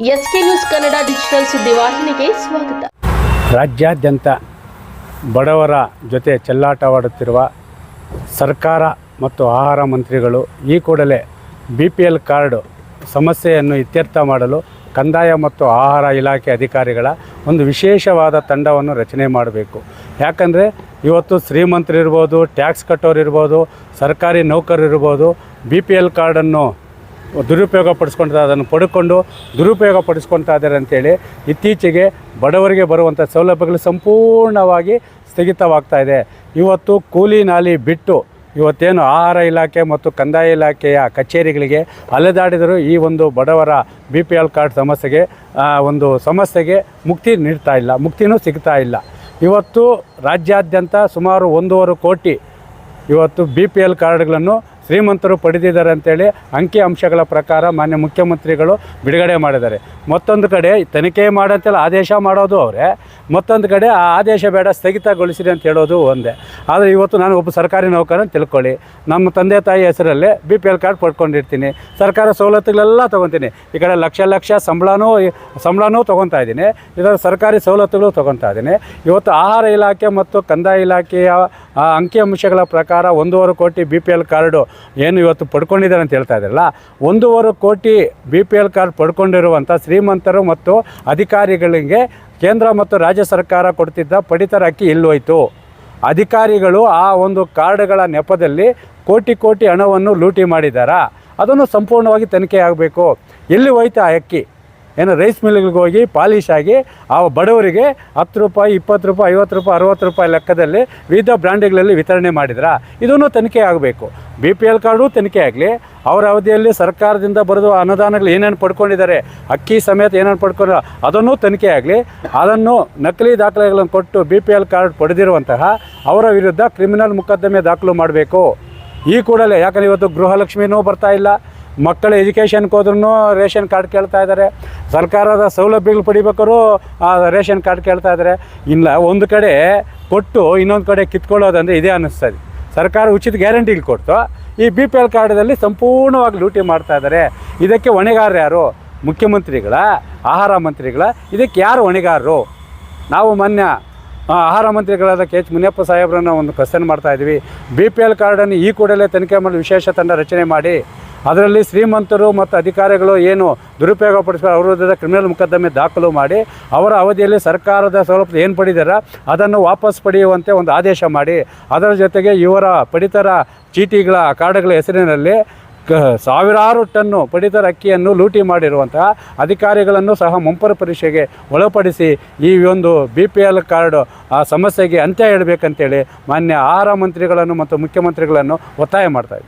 SK news Kannada digital ಸುದ್ದಿವಾಹಿನಿಗೆ ಸ್ವಾಗತ. ರಾಜ್ಯಾದ್ಯಂತ ಬಡವರ ಜೊತೆ ಚೆಲ್ಲಾಟವಾಡುತ್ತಿರುವ ಸರ್ಕಾರ ಮತ್ತು ಆಹಾರ ಮಂತ್ರಿಗಳು ಈ ಕೂಡಲೇ ಬಿ ಪಿ ಎಲ್ ಕಾರ್ಡ್ ಸಮಸ್ಯೆಯನ್ನು ಇತ್ಯರ್ಥ ಮಾಡಲು ಕಂದಾಯ ಮತ್ತು ಆಹಾರ ಇಲಾಖೆ ಅಧಿಕಾರಿಗಳ ಒಂದು ವಿಶೇಷವಾದ ತಂಡವನ್ನು ರಚನೆ ಮಾಡಬೇಕು. ಯಾಕಂದರೆ ಇವತ್ತು ಶ್ರೀಮಂತರಿರ್ಬೋದು ಟ್ಯಾಕ್ಸ್ ಕಟ್ಟೋರಿರ್ಬೋದು ಸರ್ಕಾರಿ ನೌಕರರಿರ್ಬೋದು ಬಿ ಪಿ ಎಲ್ ಕಾರ್ಡನ್ನು ದುರುಪಯೋಗ ಪಡಿಸ್ಕೊಳ್ತಾ ಅದನ್ನು ಪಡ್ಕೊಂಡು ದುರುಪಯೋಗ ಪಡಿಸ್ಕೊಳ್ತಾ ಇದ್ದಾರೆ ಅಂತೇಳಿ ಇತ್ತೀಚೆಗೆ ಬಡವರಿಗೆ ಬರುವಂಥ ಸೌಲಭ್ಯಗಳು ಸಂಪೂರ್ಣವಾಗಿ ಸ್ಥಗಿತವಾಗ್ತಾ ಇದೆ. ಇವತ್ತು ಕೂಲಿ ನಾಲಿ ಬಿಟ್ಟು ಇವತ್ತೇನು ಆಹಾರ ಇಲಾಖೆ ಮತ್ತು ಕಂದಾಯ ಇಲಾಖೆಯ ಕಚೇರಿಗಳಿಗೆ ಅಲೆದಾಡಿದರೂ ಈ ಒಂದು ಬಡವರ ಬಿ ಪಿ ಎಲ್ ಕಾರ್ಡ್ ಸಮಸ್ಯೆಗೆ ಒಂದು ಸಮಸ್ಯೆಗೆ ಮುಕ್ತಿ ನೀಡ್ತಾ ಇಲ್ಲ, ಮುಕ್ತಿನೂ ಸಿಗ್ತಾ ಇಲ್ಲ. ಇವತ್ತು ರಾಜ್ಯಾದ್ಯಂತ ಸುಮಾರು ಒಂದೂವರೆ ಕೋಟಿ ಇವತ್ತು ಬಿ ಪಿ ಎಲ್ ಕಾರ್ಡ್ಗಳನ್ನು ಶ್ರೀಮಂತರು ಪಡೆದಿದ್ದಾರೆ ಅಂತೇಳಿ ಅಂಕಿ ಅಂಶಗಳ ಪ್ರಕಾರ ಮಾನ್ಯ ಮುಖ್ಯಮಂತ್ರಿಗಳು ಬಿಡುಗಡೆ ಮಾಡಿದ್ದಾರೆ. ಮತ್ತೊಂದು ಕಡೆ ತನಿಖೆ ಮಾಡಂತೆಲ್ಲ ಆದೇಶ ಮಾಡೋದು ಅವರೇ. ಮತ್ತೊಂದು ಕಡೆ ಆ ಆದೇಶ ಬೇಡ ಸ್ಥಗಿತಗೊಳಿಸಿರಿ ಅಂತ ಹೇಳೋದು ಒಂದೇ. ಆದರೆ ಇವತ್ತು ನಾನು ಒಬ್ಬ ಸರ್ಕಾರಿ ನೌಕರ ಅಂತ ತಿಳ್ಕೊಳ್ಳಿ. ನಮ್ಮ ತಂದೆ ತಾಯಿ ಹೆಸರಲ್ಲೇ ಬಿ ಪಿ ಎಲ್ ಕಾರ್ಡ್ ಪಡ್ಕೊಂಡಿರ್ತೀನಿ. ಸರ್ಕಾರ ಸವಲತ್ತುಗಳೆಲ್ಲ ತೊಗೊತೀನಿ. ಈ ಕಡೆ ಲಕ್ಷ ಲಕ್ಷ ಸಂಬಳನೂ ಸಂಬಳನೂ ತೊಗೊತಾ ಇದ್ದೀನಿ. ಇದರ ಸರ್ಕಾರಿ ಸವಲತ್ತುಗಳು ತೊಗೊತಾ ಇದ್ದೀನಿ. ಇವತ್ತು ಆಹಾರ ಇಲಾಖೆ ಮತ್ತು ಕಂದಾಯ ಇಲಾಖೆಯ ಅಂಕಿಅಂಶಗಳ ಪ್ರಕಾರ ಒಂದೂವರೆ ಕೋಟಿ ಬಿ ಪಿ ಎಲ್ ಕಾರ್ಡು ಏನು ಇವತ್ತು ಪಡ್ಕೊಂಡಿದ್ದಾರೆ ಅಂತ ಹೇಳ್ತಾ ಇದ್ದಾರಲ್ಲ ಒಂದೂವರೆ ಕೋಟಿ ಬಿ ಪಿ ಎಲ್ ಕಾರ್ಡ್ ಪಡ್ಕೊಂಡಿರುವಂಥ ಶ್ರೀಮಂತರು ಮತ್ತು ಅಧಿಕಾರಿಗಳಿಗೆ ಕೇಂದ್ರ ಮತ್ತು ರಾಜ್ಯ ಸರ್ಕಾರ ಕೊಡ್ತಿದ್ದ ಪಡಿತರ ಅಕ್ಕಿ ಎಲ್ಲೋಯ್ತು ಅಧಿಕಾರಿಗಳು ಆ ಒಂದು ಕಾರ್ಡ್ಗಳ ನೆಪದಲ್ಲಿ ಕೋಟಿ ಕೋಟಿ ಹಣವನ್ನು ಲೂಟಿ ಮಾಡಿದ್ದಾರಾ? ಅದನ್ನು ಸಂಪೂರ್ಣವಾಗಿ ತನಿಖೆ ಆಗಬೇಕು. ಎಲ್ಲಿ ಹೋಯ್ತು ಆ ಅಕ್ಕಿ ಏನು ರೈಸ್ ಮಿಲ್ಗಳಿಗೆ ಹೋಗಿ ಪಾಲಿಶ್ ಆಗಿ ಆ ಬಡವರಿಗೆ ಹತ್ತು ರೂಪಾಯಿ, ಇಪ್ಪತ್ತು ರೂಪಾಯಿ, ಐವತ್ತು ರೂಪಾಯಿ, ಅರುವತ್ತು ರೂಪಾಯಿ ಲೆಕ್ಕದಲ್ಲಿ ವಿವಿಧ ಬ್ರ್ಯಾಂಡ್ಗಳಲ್ಲಿ ವಿತರಣೆ ಮಾಡಿದ್ರಾ ಇದನ್ನು ತನಿಖೆ ಆಗಬೇಕು. ಬಿ ಪಿ ಎಲ್ ಕಾರ್ಡು ತನಿಖೆ ಆಗಲಿ. ಅವರ ಅವಧಿಯಲ್ಲಿ ಸರ್ಕಾರದಿಂದ ಬರೆದು ಅನುದಾನಗಳು ಏನೇನು ಪಡ್ಕೊಂಡಿದ್ದಾರೆ, ಅಕ್ಕಿ ಸಮೇತ ಏನೇನು ಪಡ್ಕೊಂಡ್ರ ಅದನ್ನು ತನಿಖೆ ಆಗಲಿ. ಅದನ್ನು ನಕಲಿ ದಾಖಲೆಗಳನ್ನು ಕೊಟ್ಟು ಬಿ ಪಿ ಎಲ್ ಕಾರ್ಡ್ ಪಡೆದಿರುವಂತಹ ಅವರ ವಿರುದ್ಧ ಕ್ರಿಮಿನಲ್ ಮೊಕದ್ದಮೆ ದಾಖಲು ಮಾಡಬೇಕು. ಈ ಕೂಡಲೇ, ಯಾಕಂದರೆ ಇವತ್ತು ಗೃಹಲಕ್ಷ್ಮಿನೂ ಬರ್ತಾ ಇಲ್ಲ. ಮಕ್ಕಳ ಎಜುಕೇಷನ್ಗೆ ಹೋದ್ರೂ ರೇಷನ್ ಕಾರ್ಡ್ ಕೇಳ್ತಾ ಇದ್ದಾರೆ. ಸರ್ಕಾರದ ಸೌಲಭ್ಯಗಳು ಪಡಿಬೇಕಾದ್ರು ರೇಷನ್ ಕಾರ್ಡ್ ಕೇಳ್ತಾ ಇದ್ದಾರೆ. ಇಲ್ಲ, ಒಂದು ಕಡೆ ಕೊಟ್ಟು ಇನ್ನೊಂದು ಕಡೆ ಕಿತ್ಕೊಳ್ಳೋದಂದರೆ ಇದೇ ಅನ್ನಿಸ್ತದೆ ಸರ್ಕಾರ ಉಚಿತ ಗ್ಯಾರಂಟಿಗಳು ಕೊಡ್ತು. ಈ ಬಿ ಪಿ ಎಲ್ ಕಾರ್ಡಲ್ಲಿ ಸಂಪೂರ್ಣವಾಗಿ ಲೂಟಿ ಮಾಡ್ತಾ ಇದ್ದಾರೆ. ಇದಕ್ಕೆ ಹೊಣೆಗಾರರು ಯಾರು? ಮುಖ್ಯಮಂತ್ರಿಗಳ, ಆಹಾರ ಮಂತ್ರಿಗಳ, ಇದಕ್ಕೆ ಯಾರು ಹೊಣೆಗಾರರು? ನಾವು ಮೊನ್ನೆ ಆಹಾರ ಮಂತ್ರಿಗಳಾದ ಕೆ ಎಚ್ ಮುನಿಯಪ್ಪ ಸಾಹೇಬ್ರನ್ನ ಒಂದು ಕ್ವಶನ್ ಮಾಡ್ತಾ ಇದ್ವಿ ಬಿ ಪಿ ಎಲ್ ಕಾರ್ಡನ್ನು ಈ ಕೂಡಲೇ ತನಿಖೆ ಮಾಡಿ ವಿಶೇಷ ತಂಡ ರಚನೆ ಮಾಡಿ. ಅದರಲ್ಲಿ ಶ್ರೀಮಂತರು ಮತ್ತು ಅಧಿಕಾರಿಗಳು ಏನು ದುರುಪಯೋಗ ಪಡಿಸ್ಕೊಂಡು ಅವ್ರ ಕ್ರಿಮಿನಲ್ ಮೊಕದ್ದಮೆ ದಾಖಲು ಮಾಡಿ, ಅವರ ಅವಧಿಯಲ್ಲಿ ಸರ್ಕಾರದ ಸೌಲಭ್ಯ ಏನು ಪಡೆದಿದ್ದಾರೆ ಅದನ್ನು ವಾಪಸ್ ಪಡೆಯುವಂತೆ ಒಂದು ಆದೇಶ ಮಾಡಿ, ಅದರ ಜೊತೆಗೆ ಇವರ ಪಡಿತರ ಚೀಟಿಗಳ ಕಾರ್ಡ್ಗಳ ಹೆಸರಿನಲ್ಲಿ ಸಾವಿರಾರು ಟನ್ನು ಪಡಿತರ ಅಕ್ಕಿಯನ್ನು ಲೂಟಿ ಮಾಡಿರುವಂತಹ ಅಧಿಕಾರಿಗಳನ್ನು ಸಹ ಮುಂಪರ ಪರೀಕ್ಷೆಗೆ ಒಳಪಡಿಸಿ ಈ ಒಂದು ಬಿ ಪಿ ಎಲ್ ಕಾರ್ಡ್ ಆ ಸಮಸ್ಯೆಗೆ ಅಂತ್ಯ ಹೇಳಬೇಕಂತೇಳಿ ಮಾನ್ಯ ಆಹಾರ ಮಂತ್ರಿಗಳನ್ನು ಮತ್ತು ಮುಖ್ಯಮಂತ್ರಿಗಳನ್ನು ಒತ್ತಾಯ ಮಾಡ್ತಾ